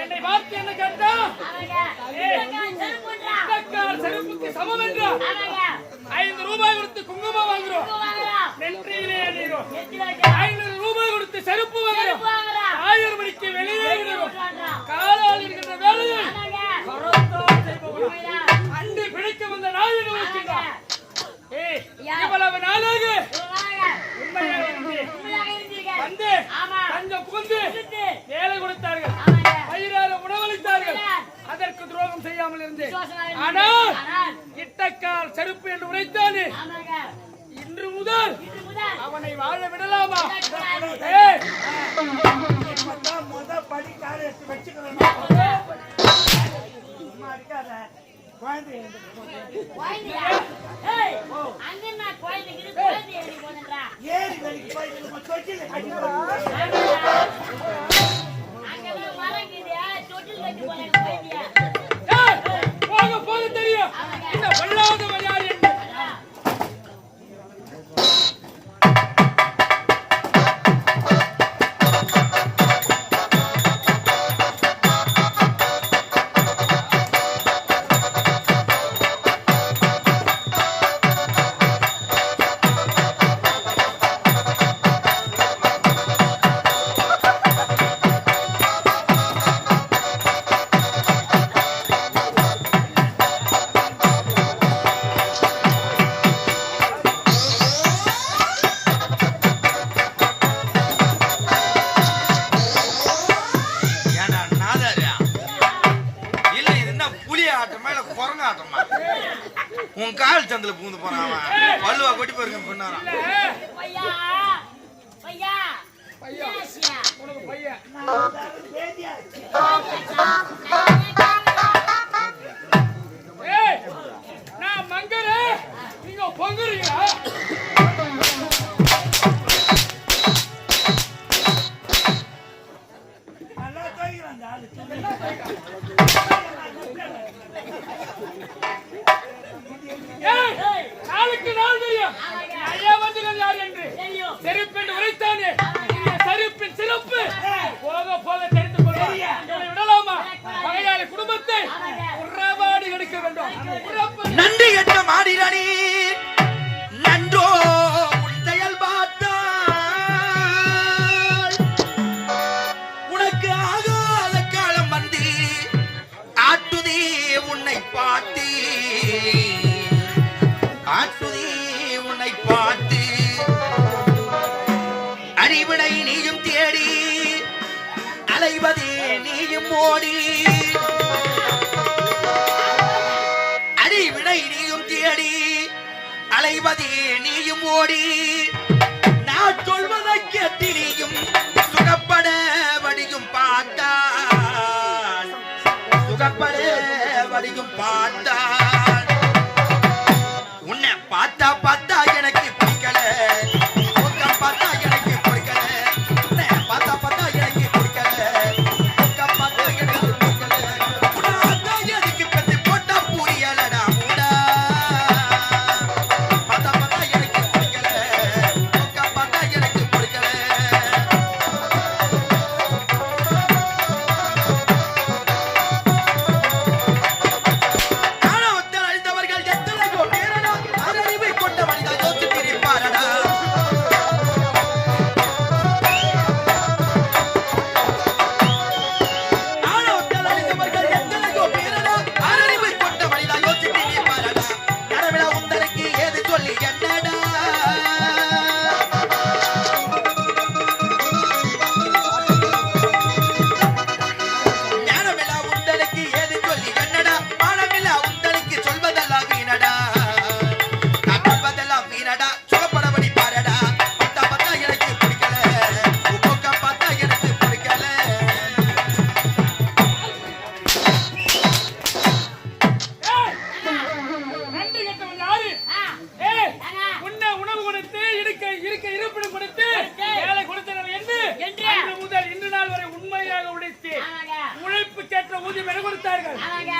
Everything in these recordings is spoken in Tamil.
என்னை பார்த்து என்ன கேட்டா செருப்புக்கு சமம் என்றா. ஐந்து ரூபாய் கொடுத்து குங்குமம் வாங்குறோம் நெற்றியிலே ஐநூறு ரூபாய் கொடுத்து செருப்பு வாங்குறோம் ஆயிரம் மணிக்கு வெளியே காலால் இருக்கின்ற வேலையை அண்டு பிடிக்க வந்த நாயகன் இவ்வளவு நாளாக உண்மையாக வந்து தஞ்ச இல்லாமல் இருந்தேன். ஆனால் இட்டக்கால் செருப்பு என்று உரைத்தானே? இன்று முதல் அவனை வாழ விடலாமா? முத படி காலை ஏறி அங்க மரங்கிறியா தொட்டில் கட்டி போன இந்த பொல்லாத உன் கால் சந்தில பூந்து போனான் அவன். வள்ளுவா கொட்டி போயிருக்க பண்ணாரான் நான் மங்கரு. நீங்க பொங்குறீங்களா? ஓடி. அடிவிடை நீயும் தேடி அலைவதே நீயும் ஓடி. நான் சொல்வதை கேட்டு நீயும் சுகப்பட வடியும் பார்த்தா சுகப்பட வடியும் பார்த்தா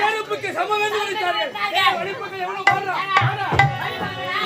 செருப்புக்கு சமம் என்று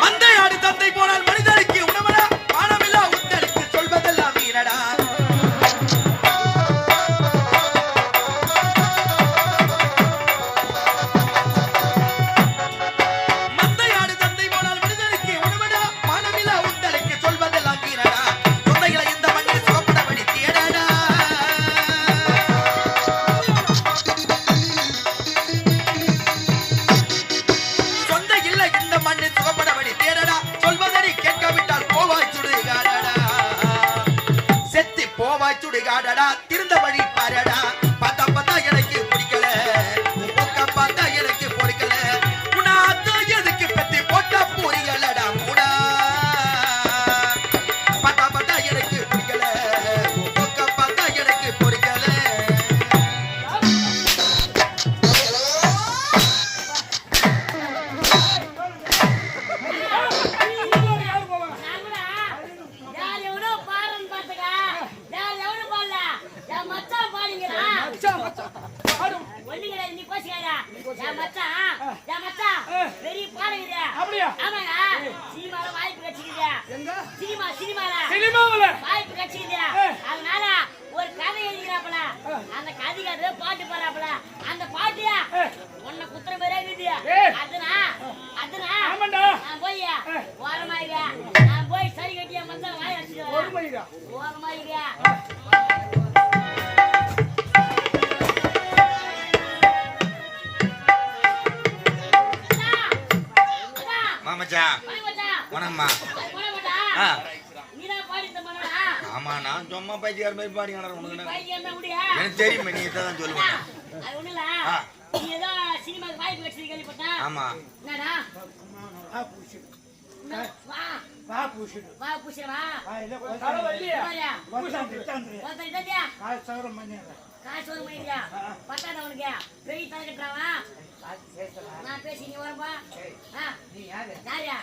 மந்தை ஆடு தந்தை போனால் மனித கிடையாது, நீ கோச்சுக்காத. என் மச்சான், என் மச்சான் பெரிய பாடகரு. அப்படியா ஆமாங்க. சினிமால வாய்ப்பு கிடைச்சிக்குது. எங்க சினிமா, சினிமால சினிமாவுல வாய்ப்பு கிடைச்சிக்குது. அதனால ஒரு கதை எழுதிக்கிறாப்புல. அந்த கதைக்கு அது பாட்டு பாடுறாப்புல. அந்த பாட்டு உன்னை குத்துற இருக்குது. ஏய். அதுனா, அதுனா, நான் போய். நான் சரி கட்டி என் மச்சான் வாய். பொறுமைடா மச்சான், மாட்டா? ஆ. ஆமா நான் சும்மா பைத்தியார் மாதிரி பாடி உனக்கு? எனக்கு தெரியுமே நீ தான் சொல்லுவேன். ஆமா? வா. பூசிடு? வா, காசு ஒரு? பத்தாதா உனக்கு? பெரிய நான் பேசி நீ வரப்பா? நீ யாரு? யாருயா?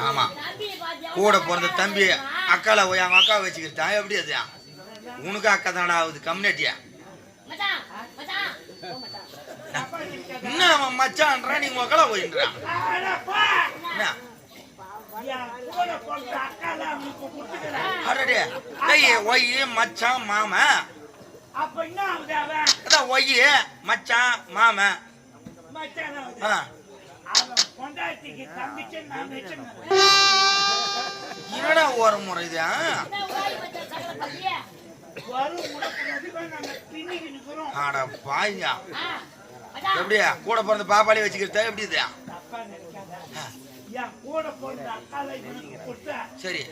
ஆமா? கூட பிறந்த தம்பி? அக்கால போய் அவன் அக்கா வச்சுக்கிட்டா எப்படி அது? உனக்கு அக்கா தானடா ஆகுது கம்யூனிட்டியா? என்ன அவன் மச்சான்றான் நீ உக்கல அக்கால போயின்றான் ஒய் மச்சான் ஒய் மச்சான் என்னடா ஒரு முறைதான் எப்படியா? கூட பிறந்த பாப்பாளி வச்சுக்கிறதா? எப்படி இது? சரி.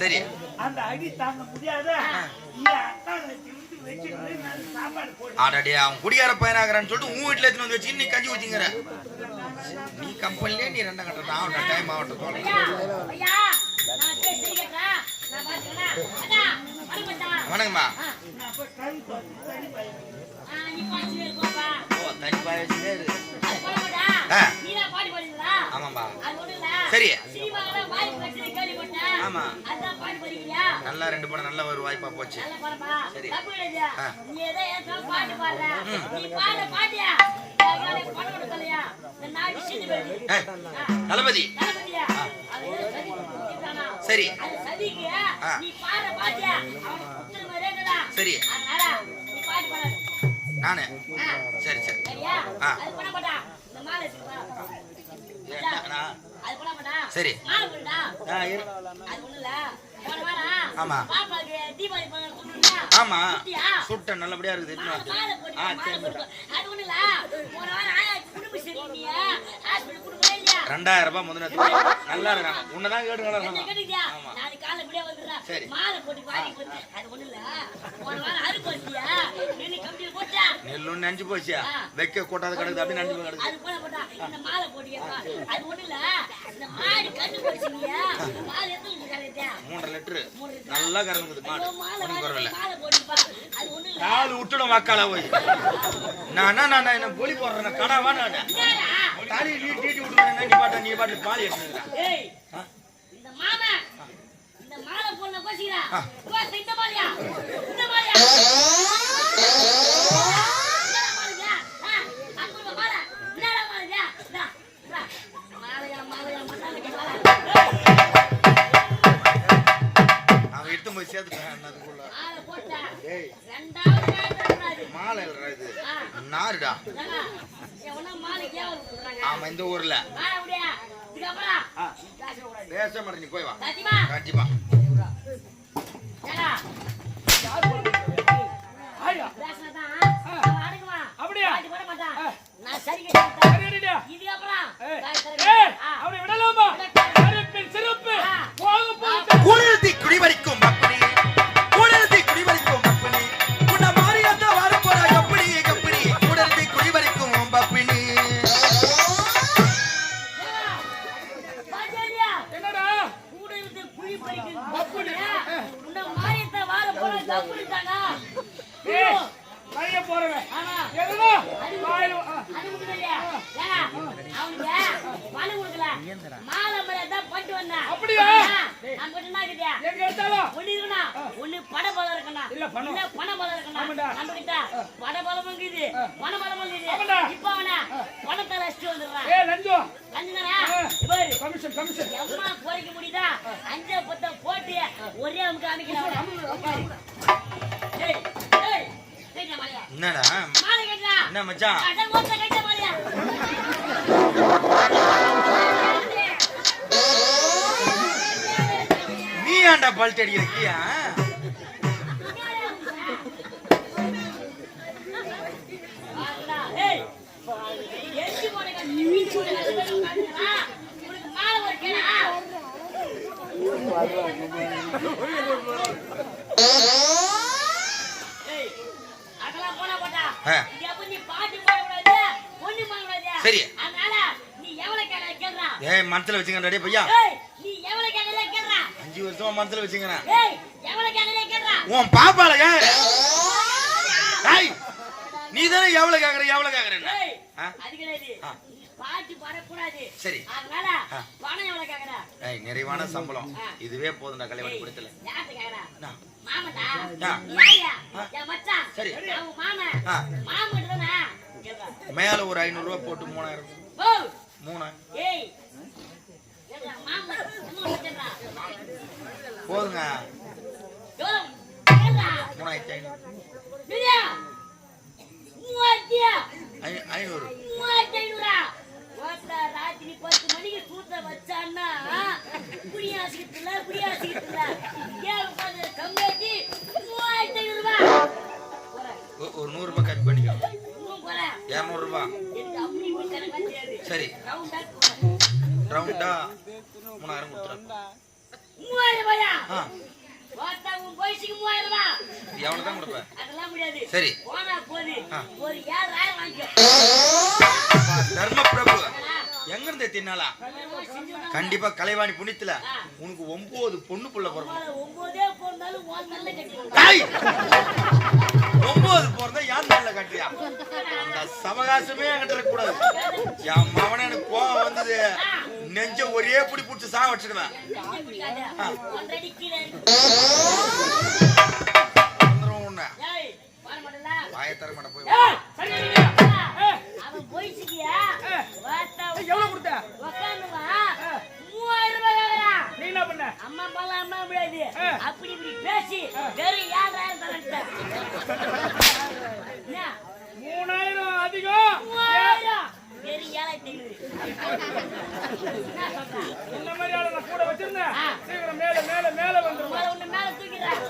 சரி. அந்த அடி தாங்க முடியாத ஆடாடே அவன் குடியார பையனாகிறான்னு சொல்லிட்டு உன் வீட்டுல எடுத்துன்னு வந்து வச்சு? நீ கஞ்சி ஊத்திங்கிற. நீ கம்பெனிலே நீ ரெண்டாம் கட்ட ஆகட்டும் டைம் ஆகட்டும் சொல்றேன் ஐயா, ஐயா, நான் பேசி கேட்கிறேன். நான் பார்த்துக்கிறேன். மச்சான், வர மச்சான். வணக்கம்மா ஆ, நான் போய் கறி பார்த்து கறி பையன் ஆ, நீ பாய்ச்சிட்டே இருப்போப்பா. ஓ தனி பாய வச்சுட்டே இரு அது போட மாட்டா? ஆ. நீதான் பாடி பாடுவீங்களா? ஆமாம்பா அது ஒண்ணும் இல்ல. சரி. ஆமா. நல்லா ரெண்டு படம் நல்ல ஒரு வாய்ப்பா போச்சு? சரி. தளபதி? சரி பாடாத. நானு. சரி சரி? ஆ. சரி. ஆமா. ஆமா? சுட்ட நல்லபடியா இருக்குது. ஆ, சரி. ரெண்டாயிரம் ரூபாய் முதல்ல நல்லா இருக்காங்க உன்னதான் கேட்டு என்ன கிடக்காங்க கேட்டுக்கிட்டியா? ஆமா. மாலை போட்டு வாங்கி போட்டு. அது ஒண்ணும் இல்ல. போன வாரம் அறுப்பு வச்சியா? நின்னு கம்பியில போட்டா? நெல்லும் நஞ்சு போச்சியா. வைக்க கூட்டாத கிடக்குது அப்படி நஞ்சு கிடக்குது அது போல போட்டா. இந்த மாலை போட்டியப்பா. அது ஒண்ணும் இல்ல. இந்த மாடு கண்ணு போடுச்சுங்க. மாலை எத்தனை லிட்டர் கறக்குது? மூன்றரை லிட்டரு? நல்லா கறங்குது மாடு ஒன்றும் பரவாயில்ல. கால் விட்டுடும் மக்கால போய் நான் நான் என்ன பொலி போடுறேன் கடாவா நான்? தாலி நீ டீட்டி விட்டுறேன் நீ பாட்டு நீ பாட்டு பால் எடுத்துக்கிறா ஏய், ஆ? இந்த மாமா மாலை போடல கோசிக்கிறா இந்த இந்த எடுத்து போய் சேர்த்துட்டேன் அதுக்குள்ள ரெண்டாவது. மாலை இது. நாருடா. ஆமா இந்த ஊர்ல. அப்படியா? பேச மாட்டேன் நீ போய் வா? கண்டிப்பா. நான் சரி? இதுக்கப்புறம். அவனை விடலாமா? சிறப்பு. ஆ. போக போக பட பலம் இருக்கணும் இல்ல, பணம். இல்ல பண பலம் இருக்கணும் ஆமாண்டா. நம்ம கிட்ட பட பலமும் இருக்குது பண பலமும் இருக்குது ஆமாண்டா. இப்ப அவன பணத்தை அழைச்சிட்டு வந்துடுறான் ஏ லஞ்சம் கஞ்சுதானே ஆ. பாரு. Commission commission. எம்மா குறைக்க முடியுதா? அஞ்ச பத்த போட்டு ஒரே அமுக்கு அமைக்கிறான் டேய் டேய் டேய் மாலையா? என்னடா? மாலை கட்டா? என்ன மச்சான்? அட மொத்த கட்ட மாலையா? நீ ஏன்டா பல்ட் அடிக்கிறியா ஏய் சரி. ஏய் மனசுல வச்சுங்க டேய் பையா. அஞ்சு வருஷமா மனசுல வச்சுங்க உன் பாப்பால ஏய். நீ தானே எவ்வளவு கேக்குற எவ்வளவு கேக்குறேன்னு? பாட்டு பாடக்கூடாது. சரி. அதனால. பணம் எவ்வளவு நிறைவான சம்பளம். இதுவே போதும்டா கல்யாணம் கொடுத்துல? மாமன்டா. என் மச்சான்? சரி. அவன் மாமன்? ஆ. மாமன் தானே கேட்கறா மேல ஒரு ஐநூறு ரூபாய் போட்டு மூணாயிரம். மூணாயிரம். ஏய். போதுங்க. மூணாயிரத்தி ஐநூறு. ஐநூறு. மூவாயிரத்தி ஐநூறா. ஓட்டா ராத்திரி பத்து மணிக்கு சூத்த வச்சான்னா குடியாசிக்கத்துல குடியாசிக்கத்துல ஏன் கம்மியாக்கி மூவாயிரத்தி ஐநூறு ரூபாய் ஒரு நூறு ரூபாய் கம்மி பண்ணிக்கோ. இரநூறு ரூபாய் சரி. ரவுண்டா மூணாயிரம் கொடுத்துறேன் மூவாயிரம் ரூபாயா? ஆ ஓட்டா உன் வயசுக்கு மூவாயிரம்? ரூபாய் இது எவ்வளவு தான் கொடுப்பேன் அதெல்லாம் முடியாது. சரி. போனா போது. ஆ. ஒரு ஏழாயிரம் வாங்கிக்கோ. அப்பா, தர்ம பிரபு எங்க இருந்து தின்னாலா கண்டிப்பா கலைவாணி புண்ணியத்துல உனக்கு ஒன்பது பொண்ணு புள்ள பிறக்கும். ஒன்பதே நல்ல பிறந்தா யார் கட்டுறியா அந்த சவகாசமே என்கிட்ட இருக்க கூடாது. என் மவன எனக்கு கோவம் வந்தது. நெஞ்ச ஒரே புடி புடிச்சு சா வச்சிடுவேன். ஒன்றடி கீழே இருக்கு. வந்துரும் உன்னை ஏய், வர மாட்டேல? வாய தர மாட்ட போய் எவ்வளவு கொடுத்த. மூவாயிரம் ரூபாய் கேக்குறான். நீ என்ன பண்ண? அம்மா பாலாம் அம்மா முடியாது. அப்படி இப்படி பேசி வெறும் ஏழாயிரம் இந்த மாதிரி ஆளை நான் கூட வச்சிருந்தேன். சீக்கிரம் மேல மேல மேல வந்துடும் மேல தூக்கிறேன்